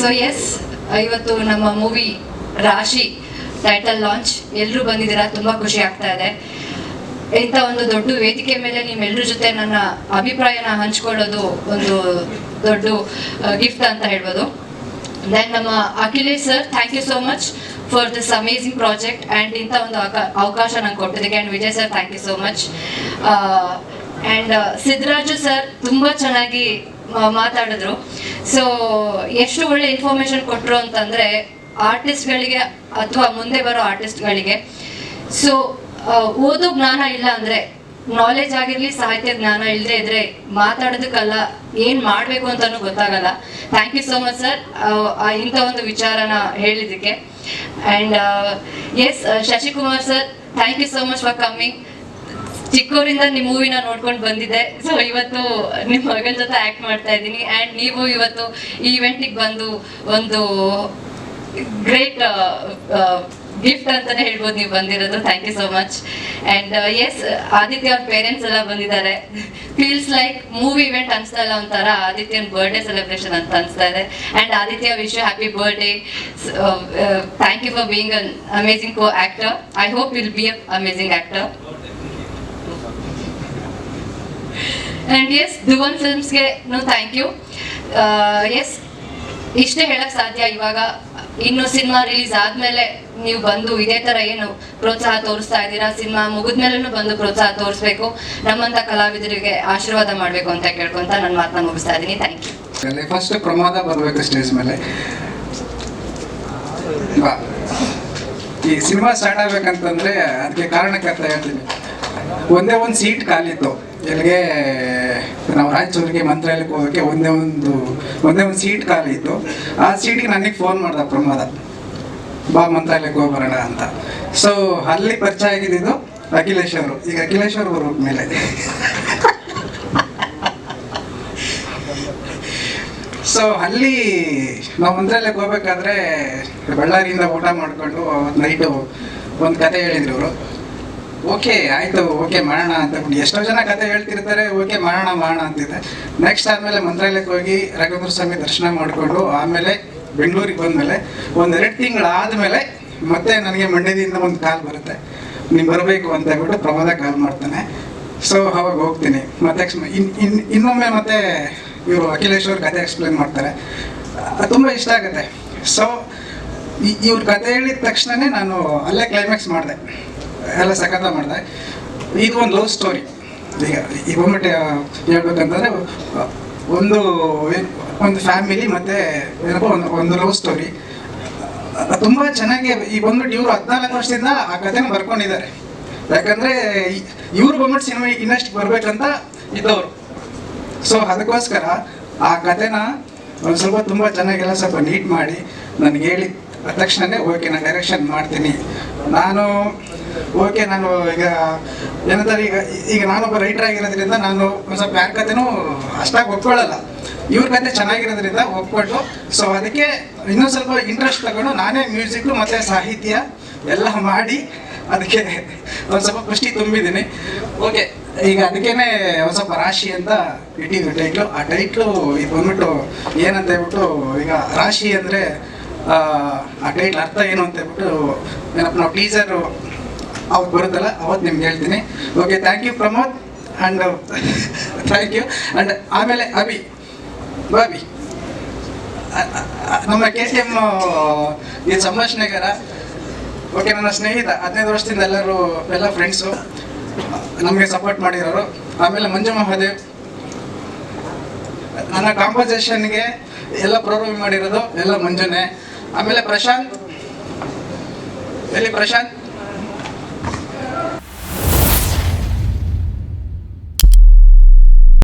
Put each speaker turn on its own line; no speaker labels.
So S ಇವತ್ತು ನಮ್ಮ movie ರಾಶಿ ಟೈಟಲ್ ಲಾಂಚ್ ಎಲ್ಲರೂ ಬಂದಿದ್ದೀರಾ? ತುಂಬ ಖುಷಿ ಆಗ್ತಾ ಇದೆ. ಇಂಥ ಒಂದು ದೊಡ್ಡ ವೇದಿಕೆ ಮೇಲೆ ನಿಮ್ಮೆಲ್ಲರ ಜೊತೆ ನನ್ನ ಅಭಿಪ್ರಾಯನ ಹಂಚ್ಕೊಳ್ಳೋದು ಒಂದು ದೊಡ್ಡ ಗಿಫ್ಟ್ ಅಂತ ಹೇಳ್ಬೋದು. ದೆನ್ ನಮ್ಮ Akhilesh sir thank you so much for this amazing project and ಇಂಥ ಒಂದು ಅವಕ- ಅವಕಾಶ ನಂಗೆ ಕೊಟ್ಟಿದ್ದಕ್ಕೆ and Vijay sir thank you so much and Siddaraju sir ತುಂಬ ಚೆನ್ನಾಗಿ ಮಾತಾಡಿದ್ರು. ಸೊ ಎಷ್ಟು ಒಳ್ಳೆ ಇನ್ಫಾರ್ಮೇಶನ್ ಕೊಟ್ಟರು ಆರ್ಟಿಸ್ಟ್ ಆರ್ಟಿಸ್ಟ್ಗಳಿಗೆ ಅಥವಾ ಮುಂದೆ ಬರೋ ಆರ್ಟಿಸ್ಟ್ಗಳಿಗೆ ಸೊ ಓದೋ ಜ್ಞಾನ ಇಲ್ಲ ಅಂದ್ರೆ ನಾಲೆಜ್ ಆಗಿರಲಿ, ಸಾಹಿತ್ಯ ಜ್ಞಾನ ಇಲ್ಲದೆ ಇದ್ರೆ ಮಾತಾಡೋದಕ್ಕಲ್ಲ ಏನು ಮಾಡಬೇಕು ಅಂತಲೂ ಗೊತ್ತಾಗಲ್ಲ. Thank you so much sir ಇಂಥ ಒಂದು ವಿಚಾರನ ಹೇಳಿದಕ್ಕೆ and S Shashikumar sir thank you so much for coming ಚಿಕ್ಕವರಿಂದ ನಿಮ್ಮ ಮೂವಿನ ನೋಡ್ಕೊಂಡು ಬಂದಿದ್ದೆ. ಸೊ ಇವತ್ತು ನಿಮ್ಮ ಮಗನ ಜೊತೆ ಆಕ್ಟ್ ಮಾಡ್ತಾ ಇದ್ದೀನಿ. ಆ್ಯಂಡ್ ನೀವು ಇವತ್ತು ಈ ಇವೆಂಟಿಗೆ ಬಂದು ಒಂದು ಗ್ರೇಟ್ ಗಿಫ್ಟ್ ಅಂತಾನೆ ಹೇಳ್ಬೋದು ನೀವು ಬಂದಿರೋದು. Thank you so much and S Aditya ಅವ್ರ ಪೇರೆಂಟ್ಸ್ ಎಲ್ಲ ಬಂದಿದ್ದಾರೆ. ಫೀಲ್ಸ್ ಲೈಕ್ ಮೂವಿ ಇವೆಂಟ್ ಅನ್ಸ್ತಾ ಇಲ್ಲ ಒಂಥರ ಆದಿತ್ಯನ ಬರ್ಡೇ ಸೆಲೆಬ್ರೇಷನ್ ಅಂತ ಅನ್ಸ್ತಾ ಇದೆ. And Aditya wish you happy birthday thank you for being an amazing co actor I hope will be a amazing actor and S Dhuvan ಫಿಲ್ಮ್ಸ್ಗೆ no thank you S ಇಷ್ಟೇ ಹೇಳಕ್ ಸಾಧ್ಯ ಇವಾಗ. ಇನ್ನು ಸಿನಿಮಾ ರಿಲೀಸ್ ಆದ್ಮೇಲೆ ನೀವು ಬಂದು ಇದೇ ತರ ಏನು ಪ್ರೋತ್ಸಾಹ ತೋರಿಸ್ತಾ ಇದ್ದೀರಾ? ಸಿನಿಮಾ ಮುಗಿದ್ಮೇಲೂ ಬಂದು ಪ್ರೋತ್ಸಾಹ ತೋರಿಸ್ಬೇಕು. ನಮ್ಮಂತ ಕಲಾವಿದರಿಗೆ ಆಶೀರ್ವಾದ ಮಾಡಬೇಕು ಅಂತ ಕೇಳ್ಕೊಂತ ನನ್ನ ಮಾತನ್ನ ಮುಗಿಸ್ತಾ ಇದ್ದೀನಿ. ಥ್ಯಾಂಕ್ ಯು
ಫಸ್ಟ್ ಪ್ರಮಾದ ಬರಬೇಕು ಸ್ಟೇಜ್ ಮೇಲೆ. ಈ ಸಿನಿಮಾ ಸ್ಟಾರ್ಟ್ ಆಗ್ಬೇಕಂತಂದ್ರೆ, ಅದಕ್ಕೆ ಕಾರಣಕ್ಕಂತ ಹೇಳ್ತೀನಿ. ಒಂದೇ ಒಂದು ಸೀಟ್ ಖಾಲಿತ್ತು ಎಲ್ಲಿಗೆ ನಾವು ರಾಯಚೂರಿಗೆ ಮಂತ್ರಾಲಯಕ್ಕೆ ಹೋಗೋಕ್ಕೆ ಒಂದೇ ಒಂದು ಒಂದೇ ಒಂದು ಸೀಟ್ ಖಾಲಿ ಇತ್ತು. ಆ ಸೀಟಿಗೆ ನನಗೆ ಫೋನ್ ಮಾಡ್ದ ಪ್ರಮೋದ. ಬಾ ಮಂತ್ರಾಲಯಕ್ಕೆ ಹೋಗ್ಬರೋಣ ಅಂತ. ಸೊ ಅಲ್ಲಿ ಪರಿಚಯ ಆಗಿದ್ದು ಅಖಿಲೇಶ್ ಅವರು. ಈಗ ಅಖಿಲೇಶ್ ಅವರು ಬರೋ ಮೇಲೆ. ಸೊ ಅಲ್ಲಿ ನಾವು ಮಂತ್ರಾಲಯಕ್ಕೆ ಹೋಗ್ಬೇಕಾದ್ರೆ ಬಳ್ಳಾರಿಯಿಂದ ಊಟ ಮಾಡಿಕೊಂಡು ಅವತ್ತು ನೈಟು ಒಂದು ಕತೆ ಹೇಳಿದ್ರು ಅವರು. ಓಕೆ, ಆಯ್ತು, ಓಕೆ, ಮಾಡೋಣ ಅಂತ ಎಷ್ಟೋ ಜನ ಕತೆ ಹೇಳ್ತಿರ್ತಾರೆ, ಓಕೆ, ಮಾಡೋಣ ಮಾಡೋಣ ಅಂತಿದೆ. ನೆಕ್ಸ್ಟ್ ಆದಮೇಲೆ ಮಂತ್ರಾಲಯಕ್ಕೆ ಹೋಗಿ ರಾಘವೇಂದ್ರ ಸ್ವಾಮಿ ದರ್ಶನ ಮಾಡಿಕೊಂಡು ಆಮೇಲೆ ಬೆಂಗಳೂರಿಗೆ ಬಂದಮೇಲೆ ಒಂದೆರಡು ತಿಂಗಳಾದಮೇಲೆ ಮತ್ತೆ ನನಗೆ ಮಂಡ್ಯದಿಂದ ಒಂದು ಕಾಲ್ ಬರುತ್ತೆ. ನೀನು ಬರಬೇಕು ಅಂತ ಹೇಳ್ಬಿಟ್ಟು ಪ್ರಮೋದ ಕಾಲ್ ಮಾಡ್ತಾನೆ. ಸೊ ಅವಾಗ ಹೋಗ್ತೀನಿ. ಮತ್ತೆ ಇನ್ ಇನ್ ಇನ್ನೊಮ್ಮೆ ಮತ್ತೆ ಇವರು ಅಖಿಲೇಶ್ ಅವ್ರ ಕತೆ ಎಕ್ಸ್ಪ್ಲೇನ್ ಮಾಡ್ತಾರೆ. ತುಂಬ ಇಷ್ಟ ಆಗುತ್ತೆ. ಸೊ ಇವ್ರ ಕತೆ ಹೇಳಿದ ತಕ್ಷಣನೇ ನಾನು ಅಲ್ಲೇ ಕ್ಲೈಮ್ಯಾಕ್ಸ್ ಮಾಡಿದೆ. ಎಲ್ಲ ಸಖತ ಮಾಡಿದೆ. ಇದು ಒಂದು ಲವ್ ಸ್ಟೋರಿ ಈಗ ಈ ಬಂದ್ಬಿಟ್ಟು ಹೇಳ್ಬೇಕಂತಂದ್ರೆ, ಒಂದು ಒಂದು ಫ್ಯಾಮಿಲಿ ಮತ್ತೆ ಏನಪ್ಪ, ಒಂದು ಒಂದು ಲವ್ ಸ್ಟೋರಿ ತುಂಬ ಚೆನ್ನಾಗಿ ಈ ಬಂದ್ಬಿಟ್ಟು ಇವರು ಹದಿನಾಲ್ಕು ವರ್ಷದಿಂದ ಆ ಕಥೆನ ಬರ್ಕೊಂಡಿದ್ದಾರೆ. ಯಾಕಂದ್ರೆ ಇವ್ರು ಬಂದ್ಬಿಟ್ಟು ಸಿನಿಮಾ ಇನ್ನಷ್ಟು ಬರ್ಬೇಕಂತ ಇದ್ದವರು. ಸೊ ಅದಕ್ಕೋಸ್ಕರ ಆ ಕಥೆನ ಸ್ವಲ್ಪ ತುಂಬ ಚೆನ್ನಾಗಿಲ್ಲ ಸ್ವಲ್ಪ ನೀಟ್ ಮಾಡಿ, ನನಗೆ ಹೇಳಿ. ತಕ್ಷಣನೇ ಓಕೆ ನಾನು ಡೈರೆಕ್ಷನ್ ಮಾಡ್ತೀನಿ. ನಾನು, ಓಕೆ, ನಾನು ಈಗ ಏನಂತಾರೆ, ಈಗ ಈಗ ನಾನೊಬ್ಬ ರೈಟರ್ ಆಗಿರೋದ್ರಿಂದ ನಾನು ಸ್ವಲ್ಪ ಯಾರ ಕಥೆನೂ ಅಷ್ಟಾಗಿ ಒಪ್ಕೊಳ್ಳಲ್ಲ. ಇವ್ರ ಕತೆ ಚೆನ್ನಾಗಿರೋದ್ರಿಂದ ಒಪ್ಕೊಂಡು ಸೊ ಅದಕ್ಕೆ ಇನ್ನೂ ಸ್ವಲ್ಪ ಇಂಟ್ರೆಸ್ಟ್ ತಗೊಂಡು ನಾನೇ ಮ್ಯೂಸಿಕ್ ಮತ್ತು ಸಾಹಿತ್ಯ ಎಲ್ಲ ಮಾಡಿ, ಅದಕ್ಕೆ ಒಂದು ಸ್ವಲ್ಪ ಪುಷ್ಟಿ ತುಂಬಿದ್ದೀನಿ. ಓಕೆ, ಈಗ ಅದಕ್ಕೇನೆ ಒಂದು ಸ್ವಲ್ಪ ರಾಶಿ ಅಂತ ಇಟ್ಟಿದ್ದು ಟೈಟ್ಲು ಆ ಟೈಟ್ಲು ಇದು ಬಂದ್ಬಿಟ್ಟು ಏನಂತ ಹೇಳ್ಬಿಟ್ಟು ಈಗ ರಾಶಿ ಅಂದರೆ ಆ ಟೈಟ್ಲ್ ಅರ್ಥ ಏನು ಅಂತ ಹೇಳ್ಬಿಟ್ಟು ನಾವು ಟೀಸರು ಅವ್ರು ಬರುತ್ತಲ್ಲ ಅವತ್ತು ನಿಮ್ಗೆ ಹೇಳ್ತೀನಿ. Okay thank you Pramod and thank you and ಆಮೇಲೆ ಅಭಿ. ಬಾಬಿ ನಮ್ಮ ಕೆ ಟಿ ಎಂ ಈ ಸಂಭಾಷಣೆಗಾರ ಓಕೆ ನನ್ನ ಸ್ನೇಹಿತ, ಹದಿನೈದು ವರ್ಷದಿಂದ ಎಲ್ಲರೂ ಎಲ್ಲ ಫ್ರೆಂಡ್ಸು ನಮಗೆ ಸಪೋರ್ಟ್ ಮಾಡಿರೋರು. ಆಮೇಲೆ ಮಂಜು ಮಹಾದೇವ್. ನನ್ನ ಕಾಂಪೋಸಿಷನ್ಗೆ ಎಲ್ಲ ಪ್ರೋಗ್ರಾಮ್ ಮಾಡಿರೋದು ಎಲ್ಲ ಮಂಜುನೇ. ಆಮೇಲೆ ಪ್ರಶಾಂತ್. ಎಲ್ಲಿ ಪ್ರಶಾಂತ್?